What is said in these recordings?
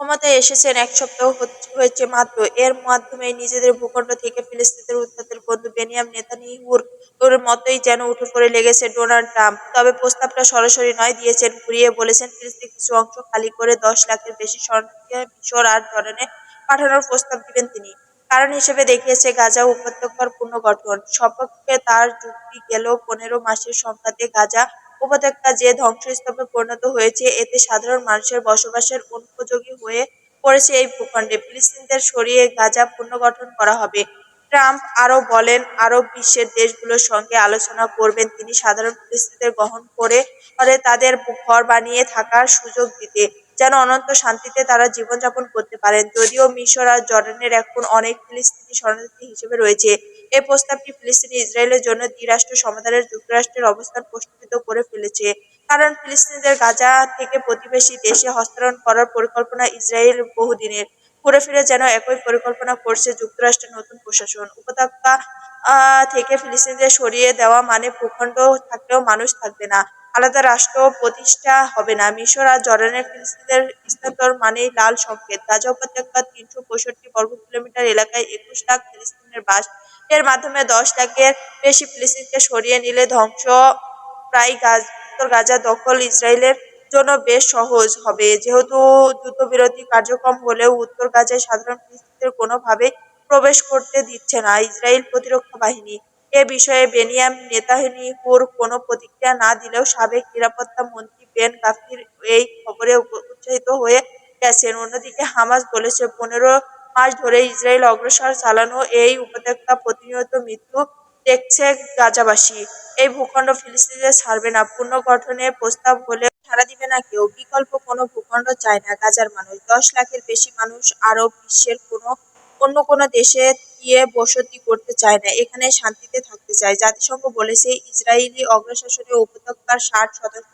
ক্ষমতায় এসেছেন এক সপ্তাহ হয়েছে মাত্র। এর মাধ্যমে নিজেদের ভূখণ্ড থেকে ফিলিস্তিনের উত্তাতের বন্ধু বেনিয়াম নেতানিয়াহুর ওর মতোই যেন উঠে পড়ে লেগেছে ডোনাল্ড ট্রাম্প। তবে প্রস্তাবটা সরাসরি নয়, দিয়েছেন, ঘুরিয়ে বলেছেন ফিলিস্তিনের কিছু অংশ খালি করে দশ লাখের বেশি শরণার্থীকে আর জর্ডানে পাঠানোর প্রস্তাব দিবেন তিনি। কারণ হিসেবে দেখিয়েছে গাজা উপত্যকার পুনর্গঠন। সপক্ষে তার যুক্তি গেলেও পনেরো মাসের সংখ্যাতে গাজা উপত্যকা যে ধ্বংসস্তূপে পরিণত হয়েছে, এতে সাধারণ মানুষের বসবাসের অনুপযোগী হয়ে পড়েছে এই ভূখণ্ডে। ফিলিস্তিনদের সরিয়ে গাজা পুনর্গঠন করা হবে। ট্রাম্প আরও বলেন, আরব বিশ্বের দেশগুলোর সঙ্গে আলোচনা করবেন। তিনি সাধারণ ফিলিস্তিনদের গ্রহণ করে তাদের ঘর বানিয়ে থাকার সুযোগ দিতে। যেন অনন্ত শান্তিতে তারা জীবনযাপন করতে পারেন। যদিও মিশর আর জর্ডানের এখন অনেক ফিলিস্তিনি শরণার্থী হিসেবে রয়েছে। এই প্রস্তাবটি ফিলিস্তিনি ইসরায়েলের জন্য দ্বিরাষ্ট্র সমাধানের, যুক্তরাষ্ট্রের অবস্থান প্রশ্নবিদ্ধ করে ফেলেছে। কারণ ফিলিস্তিনিদের গাজা থেকে প্রতিবেশী দেশে হস্তান্তর করার পরিকল্পনা ইসরায়েল বহুদিনের। ঘুরে ফিরে যেন একই পরিকল্পনা করছে যুক্তরাষ্ট্রের নতুন প্রশাসন। উপত্যকা থেকে ফিলিস্তিনিদের সরিয়ে দেওয়া মানে ভূখণ্ড থাকলেও মানুষ থাকবে না। আলাদা রাষ্ট্র প্রতিষ্ঠা হবে না। মিশর আর জর্ডানের ফিলিস্তিনিদের স্থানান্তর মানেই লাল সংকেত। গাজা উপত্যকার তিনশো পঁয়ষট্টি বর্গ কিলোমিটার এলাকায় একুশ লাখ ফিলিস্তিনের বাস। এর মাধ্যমে দশ লাখের বেশি ফিলিস্তিনকে সরিয়ে নিলে ধ্বংস। প্রায় গাজ উত্তর গাজা দখল ইসরায়েলের জন্য বেশ সহজ হবে। যেহেতু যুদ্ধবিরতি কার্যক্রম হলেও উত্তর গাজায় সাধারণ ফিলিস্তিনিদের কোনোভাবেই প্রবেশ করতে দিচ্ছে না ইসরায়েল প্রতিরক্ষা বাহিনী। এ বিষয়ে বেনিয়াম নেতানিয়াহুর কোনো প্রতিক্রিয়া না দিলেও সাবেক নিরাপত্তা মন্ত্রী বেন গাফির এই খবরে উৎসাহিত হয়ে গেছেন। অন্যদিকে হামাস বলেছে, পনেরো মাস ধরে ইসরায়েল অগ্রসর চালানো এই উপত্যকা প্রতিনিয়ত মৃত্যু দেখছে গাজাবাসী। এই ভূখণ্ড ফিলিস্তিনিদের ছাড়বে না। পুনর্গঠনের প্রস্তাব হলে ছাড়া দিবে না কেউ। বিকল্প কোনো ভূখণ্ড চায় না গাজার মানুষ। দশ লাখের বেশি মানুষ আরব বিশ্বের কোনো অন্য কোনো দেশে গিয়ে বসতি করতে চায় না, এখানে শান্তিতে থাকতে চায়। জাতিসংঘ বলেছে ইসরায়েলি অগ্রশাসনে উপত্যকার ষাট শতাংশ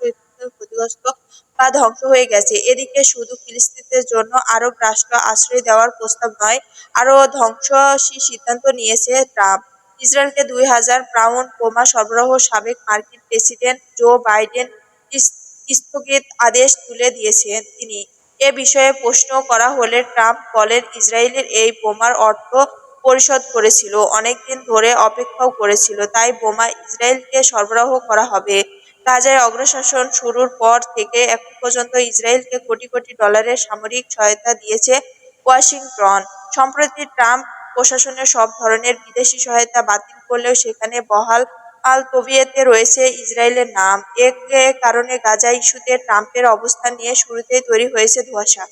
ক্ষতিগ্রস্ত বা ধ্বংস হয়ে গেছে। এদিকে শুধু ফিলিস্তিনিদের জন্য আরব রাষ্ট্র আশ্রয় দেওয়ার প্রস্তাব নয়, আরও ধ্বংসাত্মক সিদ্ধান্ত নিয়েছে ট্রাম্প। ইসরায়েলকে দুই হাজার পাউন্ড বোমা সরবরাহ সাবেক মার্কিন প্রেসিডেন্ট জো বাইডেন স্থগিত আদেশ তুলে দিয়েছেন তিনি। এ বিষয়ে প্রশ্ন করা হলে ট্রাম্প বলেন, ইসরায়েলের এই বোমার অর্থ পরিশোধ করেছিল, অনেকদিন ধরে অপেক্ষাও করেছিল, তাই বোমা ইসরায়েলকে সরবরাহ করা হবে। গাজায় অগ্রশাসন শুরুর পর থেকে এখন পর্যন্ত ইসরায়েলকে কোটি কোটি ডলারের সামরিক সহায়তা দিয়েছে ওয়াশিংটন। সম্প্রতি ট্রাম্প প্রশাসনের সব ধরনের বিদেশি সহায়তা বাতিল করলেও সেখানে বহাল আল তোবিয়েতে রয়েছে ইসরায়েলের নাম। এক কারণে গাজা ইস্যুতে ট্রাম্পের অবস্থান নিয়ে শুরুতেই তৈরি হয়েছে ধোঁয়াশা।